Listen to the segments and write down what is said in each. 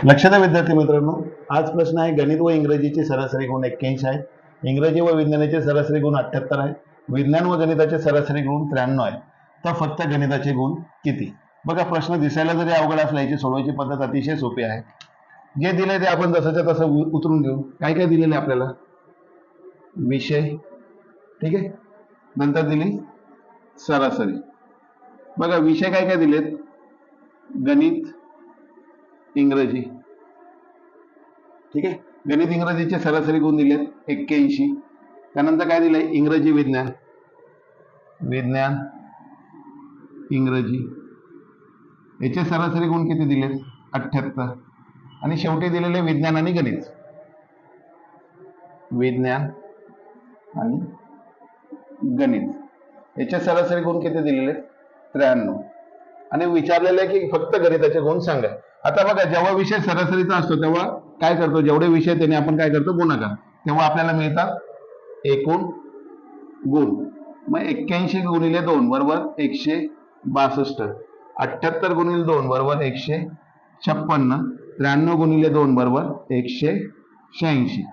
लक्ष द्या विद्यार्थी मित्रांनो आज प्रश्न आहे गणित व इंग्रजीचे सरासरी गुण एक्क्याऐंशी आहे. इंग्रजी व विज्ञानाचे सरासरी गुण अठ्याहत्तर आहे. विज्ञान व गणिताचे सरासरी गुण त्र्याण्णव आहे. तर फक्त गणिताचे गुण किती? बघा प्रश्न दिसायला जरी अवघड असला याची सोडवायची पद्धत अतिशय सोपी आहे. जे दिले ते आपण जसंच्या तसं उतरून घेऊ. काय काय दिलेलं आहे आपल्याला? विषय. ठीक आहे? नंतर दिली. सरासरी. बघा विषय काय काय दिलेत? गणित इंग्रजी. ठीक आहे? गणित इंग्रजीचे सरासरी गुण दिले एक्क्याऐंशी. त्यानंतर काय दिलंय? इंग्रजी विज्ञान. विज्ञान इंग्रजी. याचे सरासरी गुण किती दिले अठ्ठ्याहत्तर. आणि शेवटी दिलेले विज्ञान आणि गणित. विज्ञान आणि गणित. याचे सरासरी गुण किती दिलेले? त्र्याण्णव. आणि विचारलेलं आहे की फक्त गणिताचे गुण सांगा. आता बघा जेव्हा विषय सरासरीचा असतो तेव्हा काय करतो? जेवढे विषय त्याने आपण काय करतो? गुणाकार. तेव्हा आपल्याला मिळतात एकूण गुण. मग एक्क्याऐंशी गुणिले दोन बरोबर एकशे बासष्ट. अठ्ठ्याहत्तर गुणिले दोन बरोबर एकशे छप्पन्न त्र्याण्णव गुणिले दोन बरोबर एकशे शहाऐंशी.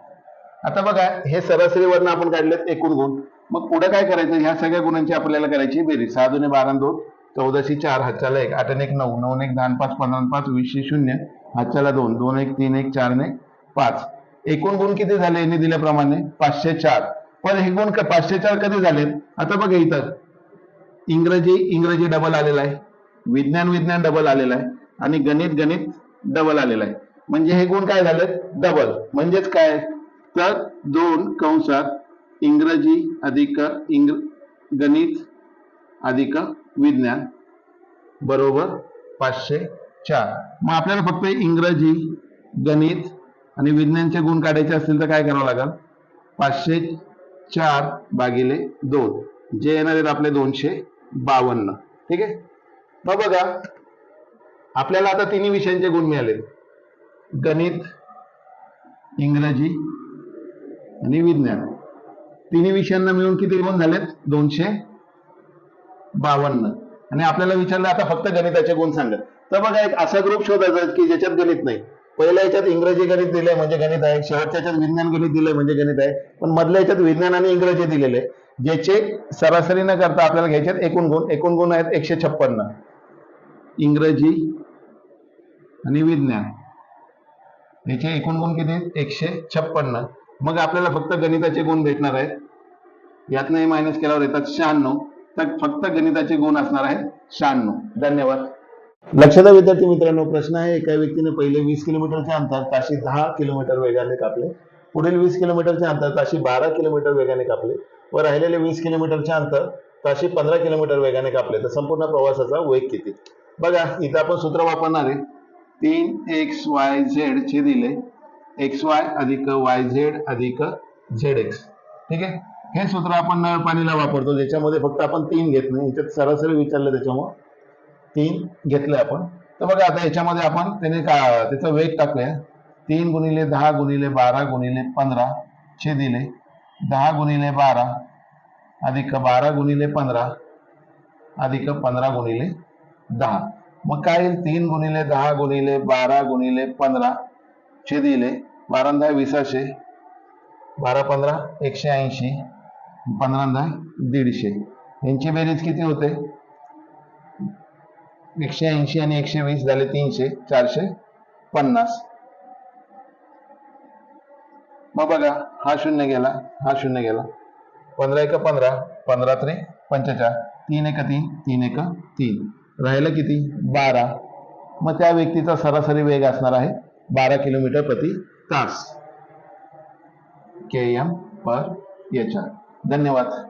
आता बघा हे सरासरीवरनं आपण काढलेत एकूण गुण. मग पुढे काय करायचं? ह्या सगळ्या गुणांची आपल्याला करायची बेरीज. सहा दुने बारा दोन. चौदाशे चार हातच्याला एक आठ एक नऊ नऊ एक दहा पाच पंधरा पाच वीसशे शून्य हातच्याला दोन दोन एक तीन एक चार आणि एक पाच. एकूण गुण किती झाले? यांनी दिल्याप्रमाणे पाचशे चार. पण हे गुण पाचशे चार कधी झालेत आता बघा इथं इंग्रजी इंग्रजी डबल आलेला आहे. विज्ञान विज्ञान डबल आलेला आहे. आणि गणित गणित डबल आलेला आहे. म्हणजे हे गुण काय झालेत? डबल म्हणजेच काय? तर दोन कंसात इंग्रजी अधिक इंग्र गणित अधिक विज्ञान बरोबर पाचशे चार. मग आपल्याला फक्त इंग्रजी गणित आणि विज्ञानचे गुण काढायचे असतील तर काय करावं लागेल? पाचशे चार भागिले दोन जे येणार आहेत आपले दोनशे बावन्न. ठीक आहे? मग बघा आपल्याला आता तिन्ही विषयांचे गुण मिळाले. गणित इंग्रजी आणि विज्ञान. तिन्ही विषयांना मिळून किती गुण झालेत? दोनशे बावन्न. आणि आपल्याला विचारलं आता फक्त गणिताचे गुण सांगा तर बघा एक असा ग्रुप शोधायचा की ज्याच्यात गणित नाही. पहिल्या याच्यात इंग्रजी गणित दिलंय म्हणजे गणित आहे. शेवटच्या याच्यात विज्ञान गणित दिलंय म्हणजे गणित आहे. पण मधल्या याच्यात विज्ञान आणि इंग्रजी दिलेले. ज्याचे सरासरी न करता आपल्याला घ्यायचे एकूण गुण. एकूण गुण आहेत एकशे छप्पन्न. इंग्रजी आणि विज्ञान. याचे एकूण गुण किती आहेत? एकशे छप्पन्न. मग आपल्याला फक्त गणिताचे गुण भेटणार आहेत. यातनं मायनस केल्यावर येतात शहाण्णव. तर फक्त गणिताचे गुण असणार आहे शहाण्णव. धन्यवाद. लक्षात विद्यार्थी मित्रांनो प्रश्न आहे एका व्यक्तीने पहिले वीस किलोमीटरचे अंतर ताशी दहा किलोमीटर वेगाने कापले. पुढील वीस किलोमीटरचे अंतर ताशी बारा किलोमीटर वेगाने कापले व राहिलेले वीस किलोमीटरचे अंतर ताशी पंधरा किलोमीटर वेगाने कापले. तर संपूर्ण प्रवासाचा वेग किती? बघा इथं आपण सूत्र वापरणार आहे. तीन एक्स वाय झेड चे दिले एक्स वाय अधिक वाय झेड अधिक झेड एक्स ठीक आहे? हे सूत्र आपण नळ पाणीला वापरतो ज्याच्यामध्ये फक्त आपण तीन घेत नाही. याच्यात सरासरी विचारलं त्याच्यामुळं. तीन घेतलं आपण. तर बघा आता याच्यामध्ये आपण त्याने का त्याचा वेग टाकूया तीन गुणिले दहा गुणिले बारा गुणिले पंधरा छे दिले दहा गुणिले बारा अधिक बारा गुणिले पंधरा अधिक पंधरा गुणिले दहा. मग काय येईल? तीन गुणिले दहा गुणिले बारा गुणिले पंधरा छे दिले बारा दहा विसाशे बारा पंधरा एकशे ऐंशी. पंधरा दहा दीडशे. यांची बेरीज किती होते? एकशे ऐंशी आणि एकशे वीस झाले तीनशे चारशे पन्नास. मग बघा हा शून्य गेला हा शून्य गेला. पंधरा एक पंधरा पंधरा त्रे पंचेचाळ. तीन एक तीन तीन एक तीन. राहिलं किती? बारा. मग त्या व्यक्तीचा सरासरी वेग असणार आहे बारा किलोमीटर प्रति तास. के एम पर याच्या धन्यवाद.